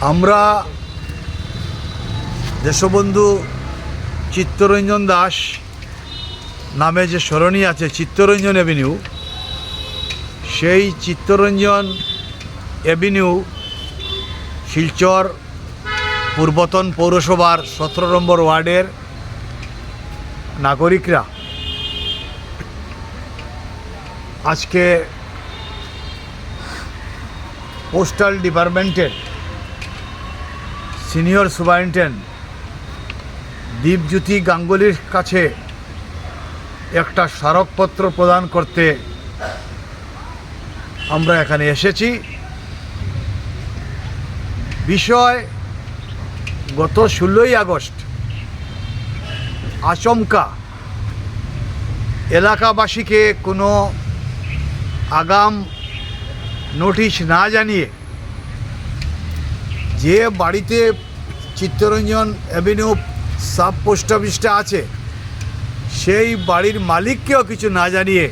আমরা দেশবন্ধু চিত্তরঞ্জন দাস নামে যে সরণি আছে চিত্তরঞ্জন অ্যাভিনিউ সেই চিত্তরঞ্জন অ্যাভিনিউ শিলচর পূর্বতন পৌরসভার সতেরো নম্বর ওয়ার্ডের নাগরিকরা। আজকে পোস্টাল ডিপার্টমেন্টের সিনিয়র সুপারিনটেন্ডেন্ট দীপজ্যোতি গাঙ্গুলির কাছে একটা স্মারকপত্র প্রদান করতে আমরা এখানে এসেছি। বিষয়, গত ষোলোই আগস্ট আচমকা এলাকাবাসীকে কোনো আগাম নোটিশ না জানিয়ে যে বাড়িতে চিত্তরঞ্জন অ্যাভিনিউ সাব পোস্ট অফিসটা আছে, সেই বাড়ির মালিককেও কিছু না জানিয়ে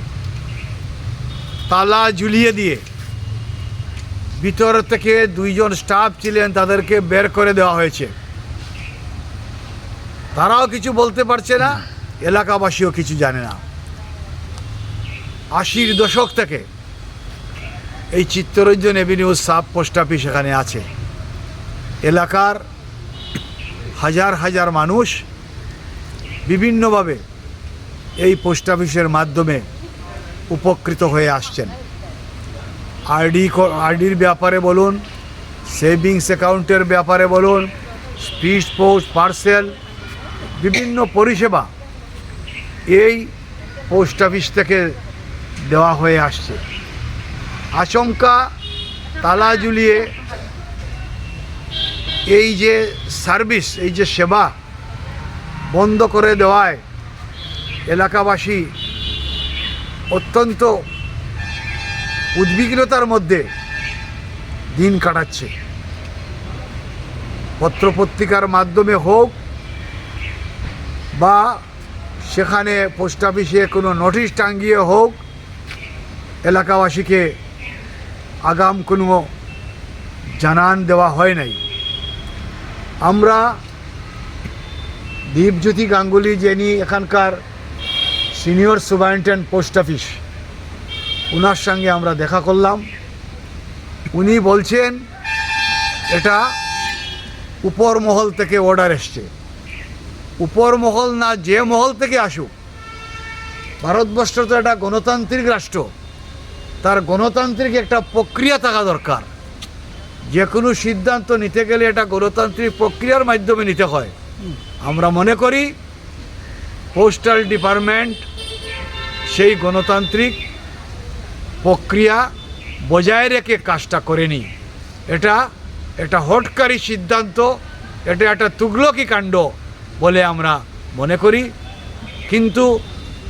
তালা ঝুলিয়ে দিয়ে ভিতর থেকে দুইজন স্টাফ ছিলেন তাদেরকে বের করে দেওয়া হয়েছে। তারাও কিছু বলতে পারছে না, এলাকাবাসীও কিছু জানে না। আশির দশক থেকে এই Chittaranjan avenue sub post office এখানে আছে। এলাকার হাজার হাজার মানুষ বিভিন্নভাবে এই পোস্ট অফিসের মাধ্যমে উপকৃত হয়ে আসছেন। আরডি আরডির ব্যাপারে বলুন, সেভিংস অ্যাকাউন্টের ব্যাপারে বলুন, স্পিড পোস্ট, পার্সেল, বিভিন্ন পরিষেবা এই পোস্ট অফিস থেকে দেওয়া হয়ে আসছে। আচমকা তালা ঝুলিয়ে এই যে সার্ভিস, এই যে সেবা বন্ধ করে দেওয়ায় এলাকাবাসী অত্যন্ত উদ্বিগ্নতার মধ্যে দিন কাটাচ্ছে। পত্রপত্রিকার মাধ্যমে হোক বা সেখানে পোস্ট অফিসে কোনো নোটিশ টাঙ্গিয়ে হোক, এলাকাবাসীকে আগাম কোনো জানান দেওয়া হয় নাই। আমরা দীপজ্যোতি গাঙ্গুলি, যিনি এখানকার সিনিয়র সুপারিনটেন্ডেন্ট পোস্ট অফিস ওনার সঙ্গে আমরা দেখা করলাম। উনি বলছেন, এটা উপর মহল থেকে অর্ডার এসছে। উপর মহল না, যে মহল থেকে আসুক, ভারতবর্ষ তো একটা গণতান্ত্রিক রাষ্ট্র। তার গণতান্ত্রিক একটা প্রক্রিয়া থাকা দরকার। যে কোনো সিদ্ধান্ত নিতে গেলে এটা গণতান্ত্রিক প্রক্রিয়ার মাধ্যমে নিতে হয়। আমরা মনে করি পোস্টাল ডিপার্টমেন্ট সেই গণতান্ত্রিক প্রক্রিয়া বজায় রেখে কাজটা করেনি। এটা এটা হটকারী সিদ্ধান্ত, এটা একটা তুগলকি কাণ্ড বলে আমরা মনে করি। কিন্তু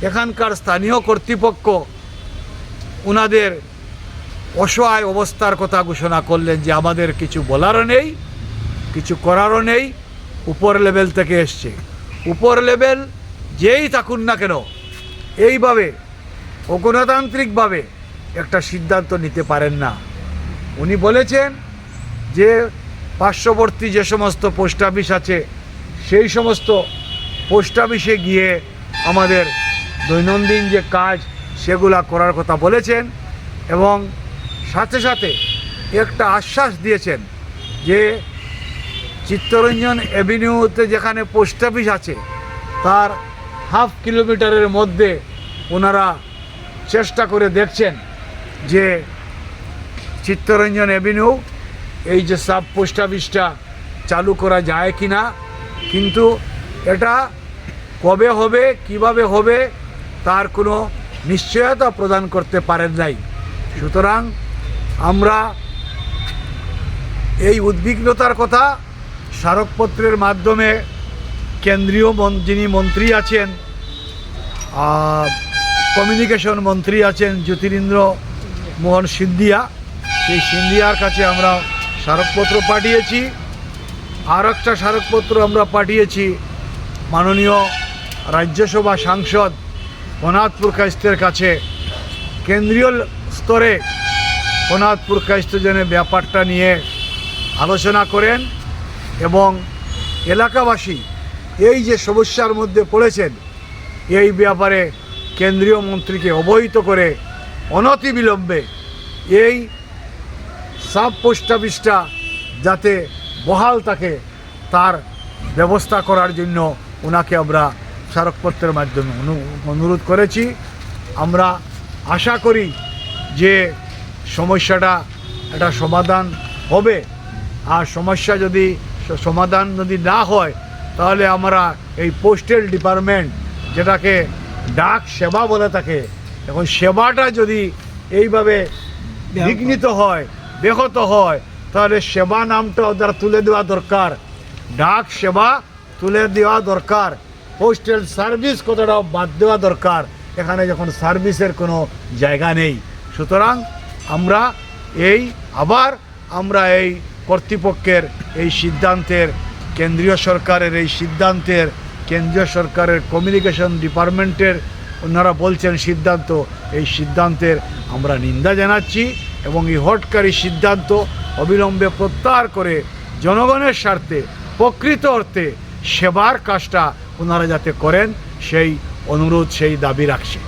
এখানকার স্থানীয় কর্তৃপক্ষ ওনাদের অসহায় অবস্থার কথা ঘোষণা করলেন যে আমাদের কিছু বলারও নেই, কিছু করারও নেই, উপর লেভেল থেকে এসছে। উপর লেভেল যেই থাকুন না কেন, এইভাবে অগণতান্ত্রিকভাবে একটা সিদ্ধান্ত নিতে পারেন না। উনি বলেছেন যে পার্শ্ববর্তী যে সমস্ত পোস্ট অফিস আছে, সেই সমস্ত পোস্ট অফিসে গিয়ে আমাদের দৈনন্দিন যে কাজ, সেগুলা করার কথা বলেছেন এবং সাথে সাথে একটা আশ্বাস দিয়েছেন যে চিত্তরঞ্জন অ্যাভিনিউতে যেখানে পোস্ট অফিস আছে, তার হাফ কিলোমিটারের মধ্যে ওনারা চেষ্টা করে দেখছেন যে চিত্তরঞ্জন অ্যাভিনিউ এই যে সাব পোস্ট অফিসটা চালু করা যায় কি না কিন্তু এটা কবে হবে, কীভাবে হবে, তার কোনো নিশ্চয়তা প্রদান করতে পারেন নাই। সুতরাং আমরা এই উদ্বিগ্নতার কথা স্মারকপত্রের মাধ্যমে কেন্দ্রীয় যিনি মন্ত্রী আছেন কমিউনিকেশন মন্ত্রী আছেন জ্যোতিরিন্দ্র মোহন সিন্ধিয়া, সেই সিন্ধিয়ার কাছে আমরা স্মারকপত্র পাঠিয়েছি। আর একটা স্মারকপত্র আমরা পাঠিয়েছি মাননীয় রাজ্যসভা সাংসদ কনাথপুর কাস্তের কাছে। কেন্দ্রীয় স্তরে কনাথপুর কাস্ত যেন ব্যাপারটা নিয়ে আলোচনা করেন এবং এলাকাবাসী এই যে সমস্যার মধ্যে পড়েছেন, এই ব্যাপারে কেন্দ্রীয় মন্ত্রীকে অবহিত করে অনতিবিলম্বে এই সাব পোস্ট অফিসটা যাতে বহাল থাকে, তার ব্যবস্থা করার জন্য ওনাকে আমরা স্মারকপত্রের মাধ্যমে অনু- অনুরোধ করেছি। আমরা আশা করি যে সমস্যাটা একটা সমাধান হবে। আর সমস্যা যদি সমাধান যদি না হয়, তাহলে আমরা এই পোস্টেল ডিপার্টমেন্ট যেটাকে ডাক সেবা বলে থাকে এখন সেবাটা যদি এইভাবে বিঘ্নিত হয়, ব্যাহত হয়, তাহলে সেবা নামটা ওদের তুলে দেওয়া দরকার। ডাক সেবা তুলে দেওয়া দরকার। পোস্টাল সার্ভিস কথাটাও বাদ দেওয়া দরকার। এখানে যখন সার্ভিসের কোনো জায়গা নেই। সুতরাং আমরা এই, আবার আমরা এই কর্তৃপক্ষের এই সিদ্ধান্তের, কেন্দ্রীয় সরকারের এই সিদ্ধান্তের, কেন্দ্রীয় সরকারের কমিউনিকেশন ডিপার্টমেন্টের ওনারা বলছেন সিদ্ধান্ত। এই সিদ্ধান্তের আমরা নিন্দা জানাচ্ছি এবং এই হটকারী সিদ্ধান্ত অবিলম্বে প্রত্যাহার করে জনগণের স্বার্থে, প্রকৃত অর্থে সেবার কাজটা ওনারা যাতে করেন, সেই অনুরোধ, সেই দাবি রাখছে।